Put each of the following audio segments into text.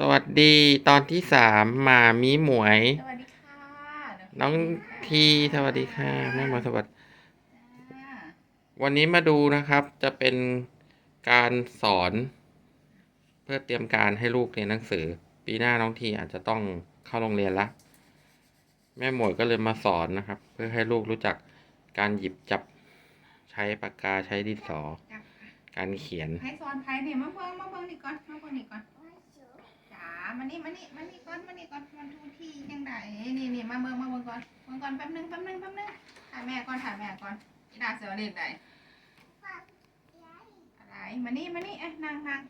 สวัสดีตอนที่สามหมามีหมวย สวัสดีค่ะเดี๋ยวน้องทีสวัสดีค่ะแม่หมวยสวัสดีจ้าวันนี้มาดูนะครับจะเป็นการสอน เพื่อเตรียมการให้ลูกเรียนหนังสือ ปีหน้าน้องทีอาจจะต้องเข้าโรงเรียนละแม่หมวยก็เลยมาสอนนะครับ เพื่อให้ลูกรู้จักการหยิบจับใช้ปากกาใช้ดินสอจับการเขียนให้สอนไทยเนี่ยมาเบิ่งมาเบิ่งนี่ก่อนมาเบิ่งนี่ก่อนจ๋า มานี่มานี่มานี่ก่อนมานี่ก่อนมันทุกที่ยังไงนี่นี่มาเบิ่งมาเบิ่งก่อนเบิ่งก่อนแป๊บนึงแป๊บนึงแป๊บนึงถ่ายแม่ก่อนถ่ายแม่ก่อนอีดาเสือเล่นได้อะไรมานี่มานี่เอ้ยนั่งนั่ง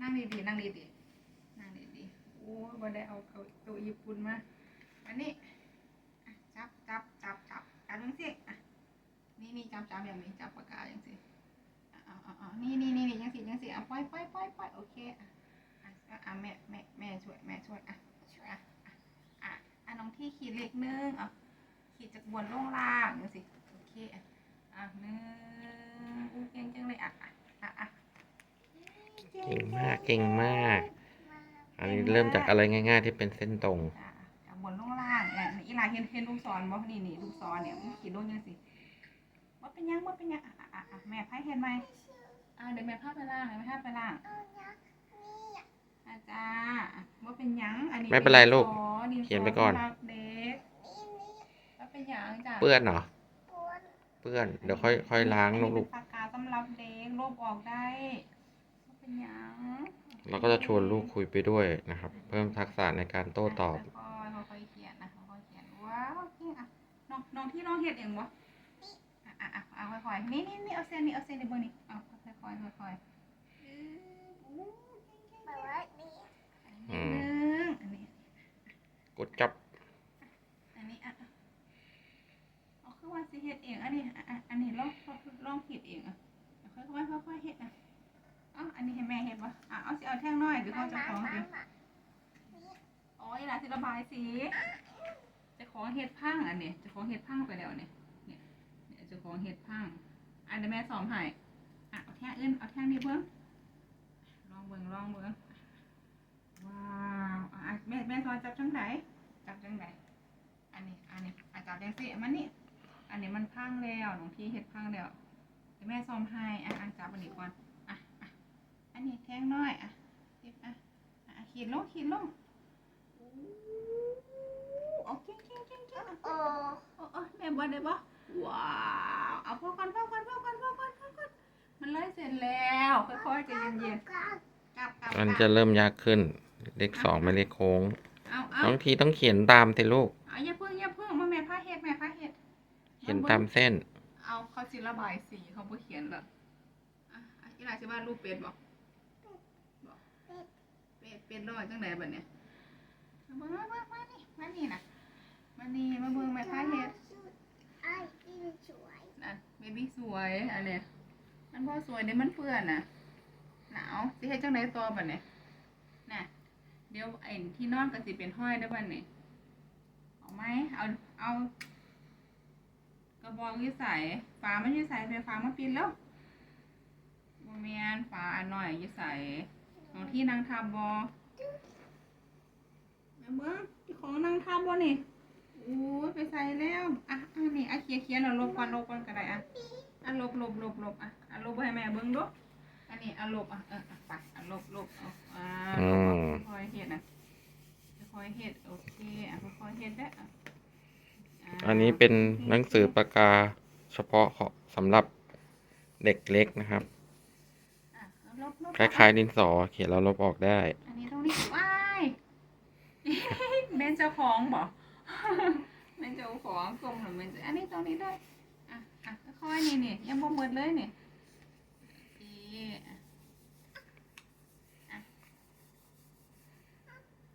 นั่งดีๆนั่งดีๆนั่งดีๆโอ้ยบ่ได้เอาเอาตัวญี่ปุ่นมามานี่จับจับจับจับจับจังสิอะนี่นี่จับจับแบบนี้จับปากกาจังสิอ่าอ่าอ่านี่นี่นี่นี่ยังสิยังสิอะปล่อยปล่อยปล่อยปล่อยโอเคอะ อะอะอะแม่แม่แม่ช่วยแม่ช่วยอะช่วยอะอะอะอะน้องที่ขีดเลขหนึ่งอะขีดจากบนลงล่างยังสิโอเคอะอะหนึ่งอู้เก่งจังเลยอะอะอะอะเก่งมากเก่งมาก อันนี้เริ่มจากอะไรง่าย ๆ ที่เป็นเส้นตรงอะจากบนลงล่างเนี่ยอีหลาเห็นเห็นลูกศรบ่นี่นี่ลูกศรเนี่ยมันขีดลงยังสิว่าเป็นยังว่าเป็นยังอะอะอะอะแม่ไพ่เห็นไหมอะเดี๋ยวแม่พาไปล่างเดี๋ยวแม่พาไปล่าง อาจารย์ว่าเป็นหยังอันนี้ไม่เป็นไรลูกดิสอดิสอเขียนไปก่อนสำหรับเด็กว่าเป็นหยังจ้ะเปื้อนเหรอเปื้อนเดี๋ยวค่อยค่อยล้างอันนี้ลูกเป็นปากกาสำหรับเด็กลบออกได้ว่าเป็นหยังๆเราก็จะชวนลูกคุยไปด้วยนะครับ เพิ่มทักษะในการโต้ตอบ ค่อยๆค่อยๆเขียนนะค่อยๆเขียนว้าวโอเคอะน้องน้องที่น้องเฮ็ดเองวะอะอะอะเอาค่อยๆนี่นี่นี่เอาเส้นนี่เอาเส้นในเบอร์นี่เอาค่อยๆค่อยๆอื้ออู้เก่งๆ อื อัน ม นี้หนึ่งอันนี้ กด จับอันนี้อะเอาคือว่าสิเฮ็ดเองอันนี้อะอะอันนี้ลองลองผิดเองอะค่อยๆค่อยๆเฮ็ดอะเอ้าอันนี้ให้แม่เฮ็ดบ่อะเอาสิเอาแท่งน้อยหรือเขาจะของเองโอ้ยล่ะสิระบายสีเจะของเฮ็ดพังอันนี้เจะของเฮ็ดพังไปแล้วเนี่ยเนี่ยเนี่ยเจะของเฮ็ดพังอันนี้แม่สอนให้อะเอาแท่งอื่นเอาแท่งนี้เบิ่งลองเบิ่งลองเบิ่งว้าวอะอะแม่แม่สอนจับจังไหน จับจังไหนอันนี้ อันนี้อาจารย์ยังสิมันนี่ อันนี้มันพังแล้วน้องที่เฮ็ดพังแล้วเดี๋ยวแม่ซ่อมให้ อะอะจับอันนี้ก่อน อะอะอันนี้แท่งน้อย อะสิบอะอะอะขีดลงขีดลงอู้โอเคเก่งเก่งเก่งโอ้โอ้โอ้แม่บ่ได้บ่ว้าว เอาพอก่อนพอก่อนพอก่อนพอก่อนพอก่อนมันเลยเสร็จแล้ว ค่อยๆใจเย็นๆกลับกลับมันกจะลับเริ่มยากขึ้น เลขสองไม่เลขโค้งเอาเอา น้องทีต้องเขียนตามสิลูก เอาอย่าเพิ่งอย่าเพิ่งมาแม่พาเฮ็ดแม่พาเฮ็ดเขียนตามเส้น เอาเขาจิระบายสีเขาบ่เขียนหรอกอะอะอีหลาสิว่ารูปเป็ดบ่บ่เป็ดเป็ดร้อยจังไดบัดเนี่ยมาเบิ่งมาเบิ่งมานี่มานี่น่ะมานี่มาเบิ่งแม่พาเฮ็ดนั่นเบบี้สวยอันเนี้ยมันบ่สวยเดี๋ยวมันเปื้อนน่ะหนาวสิเฮ็ดจังไดต่อบัดเนี่ยน่ะ เดี๋ยวไอ้ที่นอนก็สิเป็นห้อยได้บัดนี้เอาไหมเอาเอา กระบอกยี่ใส่ฝามันยี่ใส่เป็นฝามาปิดแล้วโมเมียนฝาอันหน่อยยี่ใส่ของที่นางทับอเอาเบิ้งของนางทับอนี่โอ้ยไปใส่แล้วอะอันนี้อะเขียเขียนแล้วลบก่อนลบก่อนก็ได้อะอะลบลบลบลบอะอะลบให้แม่เบิ้งดู อันนี้อะลบอะเอออะไปอะลบลบเอาอ่าอืมค่อยๆเฮ็ดนะค่อยๆเฮ็ดโอเคอะค่อยๆเฮ็ดได้ออะาอันนี้เป็นหนังสือปากกาเฉพาะของสำหรับเด็กเล็กนะครับ อะเอาลบลบคล้ายๆดินสอเขียนแล้วลบออกได้ อันนี้ตรงนี้ว้ายเบนเจ้าของบ่เบนเจ้าของกลมหรือเบนเจ้าอันนี้ตรงนี้ด้วยอะอะค่อยๆนี่นี่ยังบ่หมดเลยนี่โอเคอะอะ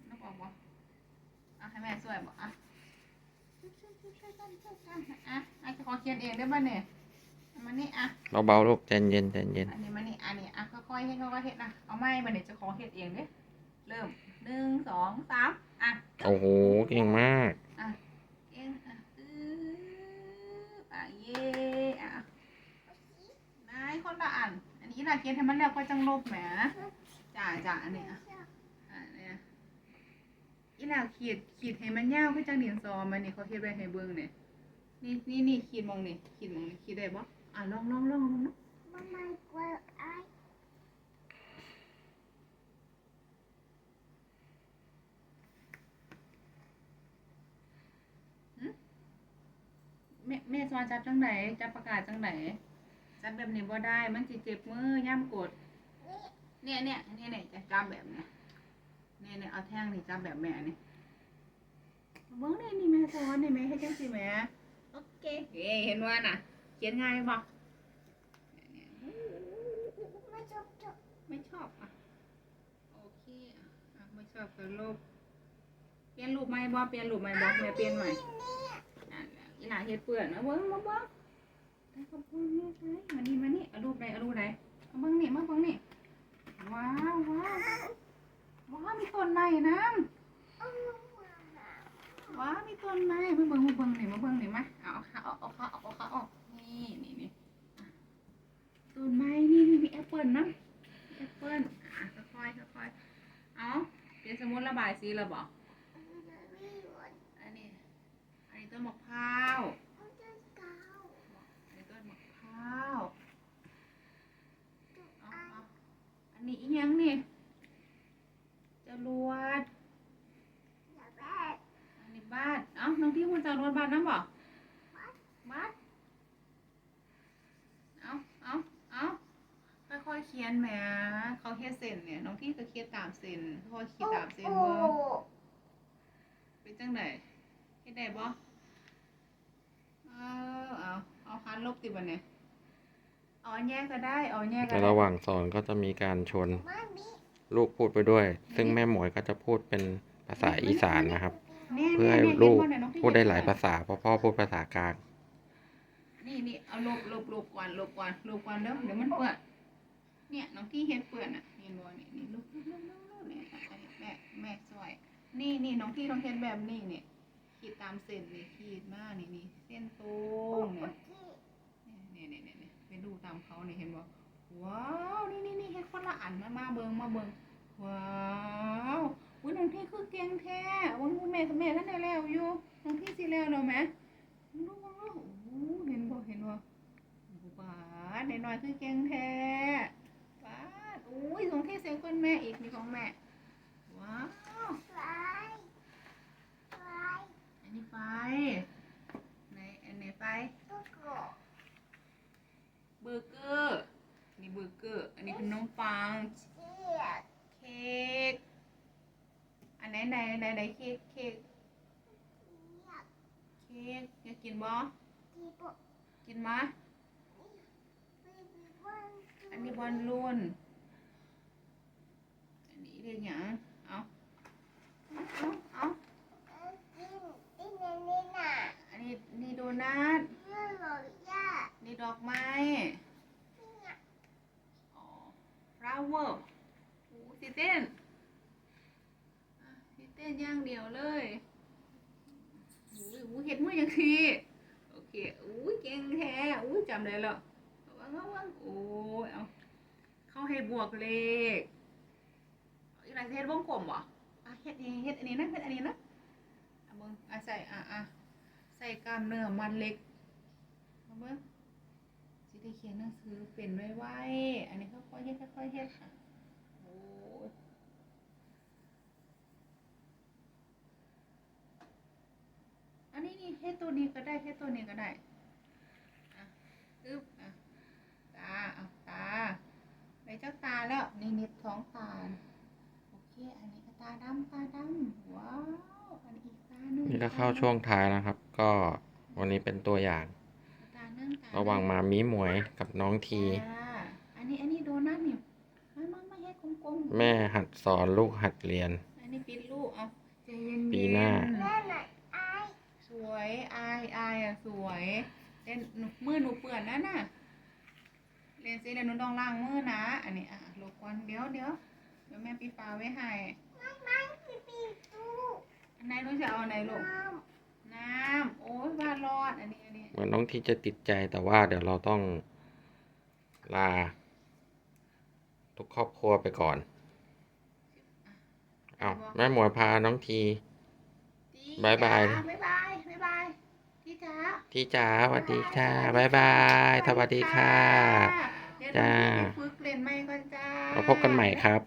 นึกออกบ่อะให้แม่ช่วยบ่อะช่วยๆกันช่วยกันอะอะจะขอเขียนเองได้ป่ะเนี่ยเอามานี่อะเบาๆลูกใจเย็นใจเย็นอันนี้มานี่อันนี้อะค่อยๆเฮ็ดค่อยๆเฮ็ดนะเอาไม้มาเนี่ยจะขอเฮ็ดเองเด้เริ่มหนึ่งสองสามอะโอ้โหเก่งมาก เองอะอื้ออะเย่อะนายคนละ อีน่ะเขียนให้มันแล้วก็จังลบแหมจ้าจ้าอันนี้อะอะเนี่ยอีหลาขีดขีดให้มันยาวคือจังดินสอมันนี่เขาเฮ็ดไว้ให้เบิ่งเนี่ยนี่นี่นี่ขีดมองนี่ขีดมองนี่ขีดได้บ่อะลองลองลองลองนะแม่แม่สอนจับจังไหนจับประกาศจังไหน จับแบบนี้บ่ได้ มันสิเจ็บมือย่ำกด เนี่ยเนี่ยเนี่ยเนี่ยจะจับแบบเนี้ยเนี่ยเนี่ยเอาแท่งนี่จับแบบแม่นี่เบิ่งนี่นี่แม่สอนนี่แม่เฮ็ดจังซี่แม่โอเคเอ้เห็นว่าน่ะ เขียนง่ายบ่เนี่ยเนี่ย my job, job. ไม่ชอบอะโอเคอะอะไม่ชอบก็ลบเปลี่ยนรูปใหม่บ่เปลี่ยนรูปใหม่บ่แม่เปลี่ยนใหม่อะอีหลาเฮ็ดเปื้อนเอาเบิ่งมาเบิ่ง ได้ขอบคุณแม่ได้มานี่มานี่เอารูปใดเอารูปใดเอาบิ่งนี่มาเบิ่งนี่ว้าวว้าวว้าวมีต้นไม้น้ำว้าวมีต้นไม้มาเบิ่งมาเบิ่งนี่มาเบิ่งนี่มาเอาเอาขาออกเอาขาออกเอาขาออกนี่นี่นี่ต้นไม้นี่นี่มีแอปเปิลนะแอปเปิ้ลอะค่อยค่อยเอาเปลี่ยนสมุดระบายสีแล้วบ่อันนี้อันนี้ต้นมะพร้าว อันนี้ต้นมะพร้าวเอาเอาอันนี้อีหยังนี่จรวด อันนี้บ้าน เอ้า น้ องที่คุณจรวดบ้านน้ำบ่บ้านเอาเอาเอาค่อยๆเขียนแหมเขาเขียนเส้นเนี่ยน้องที่ก็เขียนตามเส้นค่อยๆเขียนตามเส้นเบิ่งเป็นจังไดเฮ็ดได้บ่เอาเอาเอาคันลบติบัดเนี่ยเอาอันแยกก็ได้เอาอันแยกก็แต่ได้ระหว่างสอนก็จะมีการชวนลูกพูดไปด้วย ซึ่งแม่หมวยก็จะพูดเป็นภาษาอีสานนะครับนี่เพื่อให้นี่นี่ลูกเห็นบ่เนี่ยน้องที่ พูดได้หลายภาษาเพราะพ่อพูดภาษากลาง นี่นี่เอาลบลบลบก่อนลบก่อนลบก่อนเด้อเดี๋ยวมันเปื้อนเนี่ยน้องที่เฮ็ดเปื้อนอะเห็นบ่นี่นี่ลบลบลบลบเนี่ยแม่แม่ช่วย นี่นี่น้องที่ต้องเฮ็ดแบบนี้เนี่ยขีดตามเส้นนี่ขีดมานี่นี่เส้นตรงเนี่ยเนี่ยเนี่ยเนี่ยไปดูตามเขาเนี่ยเห็นบ่ว้าวนี่นี่นี่เฮ็ดคนละอันมามาเบิ่งมาเบิ่งว้าวอุ้ยน้องที่คือเก่งแท้วันแม่กับแม่ท่านได้แล้วอยู่ น้องที่สิแล้วแล้วแหมลูกลูกโอ้เห็นบ่เห็นบ่บาดในน้อยคือเก่งแท้บาดอุ้ยของที่เสียงคนแม่อีกนี่ของแม่ว้าวอันนี้ไฟไหนอันไหนไฟเบอร์เกอร์อันนี้เบอร์เกอร์อันนี้ขนมปังเค้กอันไหนไหนไหนไหนเค้กเค้ก เค้กอยากกินบ่กินมาอันนี้บอลลูนอันนี้เรียกหยังเอาเอาเอาอันนี้นี่โดนัทนี่ดอกไม้อ๋อ flower โอ้สิเต้นอะสิเต้นอย่างเดียวเลย อุ้ยอุ้เห็ดมือยังทีโอเคอุ้ยเก่งแท้อุ้ยจำได้แล้วว่างว่างโอ้เอาเข้าให้บวกเลขอีกหลายเฮ็ดวงกลมบ่อะเฮ็ดนี่เฮ็ดอันนี้นะเฮ็ดอันนี้นะอะมึงอะใส่อะอะใส่กล้ามเนื้อมัดเล็กมาเบิ่งสิได้เขียนหนังสือเป็นไว้ไว้อันนี้ค่อยๆเฮ็ดค่อยๆเฮ็ดค่ะโอ้ยอันนี้นี่เฮ็ด ตัวนี้ก็ได้เฮ็ดตัวนี้ก็ได้อะอึ๊บอะตาเอาตาได้เจ้าตาแล้วนี่นิดท้องตาโอเค อันนี้ก็ตาดำตาดำว้าวอันนี้อีกตาหนึ่งนี่ก็เข้าช่วงท้ายนะครับ ก็วันนี้เป็นตัวอย่างตาหนึ่งตาระหว่างมามีหมวยกับน้องทีอ่าอันนี้อันนี้โดนัทนี่มามามาเฮ็ดกลมๆแม่หัดสอนลูกหัดเรียน อันนี้ปิดลูกเอาใจเย็นๆปีหน้า สวยอายอายอะ สวยเล่นหนูมือหนูเปื่อนนะน่ะเรียนสิเดี๋ยวหนูต้องล้างมือนะ อันนี้อะลูกก่อนเดี๋ยวเดี๋ยวเดี๋ยวแม่ปีฟ้าไว้ให้อันไหนหนูจะเอาอันไหนลูกน้ำโอ้ยว่ารอดอันนี้อันนี้เหมือนน้องทีจะติดใจแต่ว่าเดี๋ยวเราต้องลา ทุกครอบครัวไปก่อนเอาวแม่หมวยพาน้องทีบ๊ายบายจ๋บ๊ายบาย บ๊ายบายพี่ จ๋าที่จ๋าสวัสดีค่ะบ๊ายบายสวัสดีค่ะ เดี๋ยวจ้าน้องพี่ไปฝึกเรียนใหม่ก่อนจ้า เราพบกันใหม่ครับ